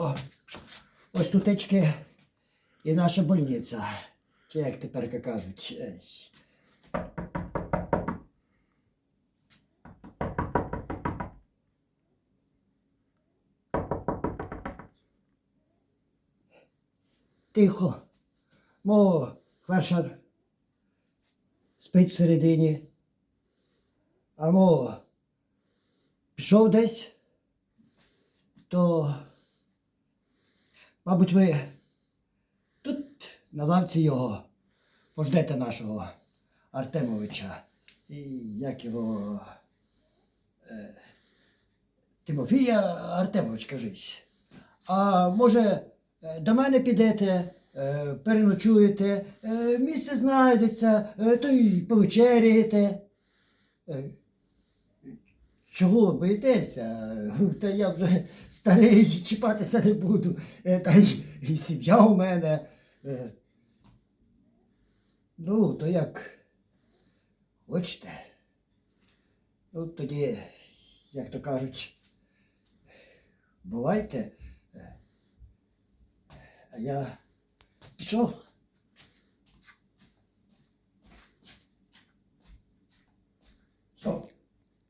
О, ось тутечки і наша больниця. Чи як тепер кажуть. Тихо. Мо фельдшер спить всередині. А мо пішов десь, то, мабуть, ви тут на лавці його пождете нашого Артемовича. І як його. Е, Тимофія Артемович, кажись. А може, е, до мене підете, е, переночуєте, е, місце знайдеться, е, то й повечеряєте. Е, Чого ви боїтеся? Та я вже старий, чіпатися не буду. Е, Та й і сім'я у мене. Е, Ну, то як хочете. Ну, тоді, як то кажуть, бувайте. Е, А я пішов.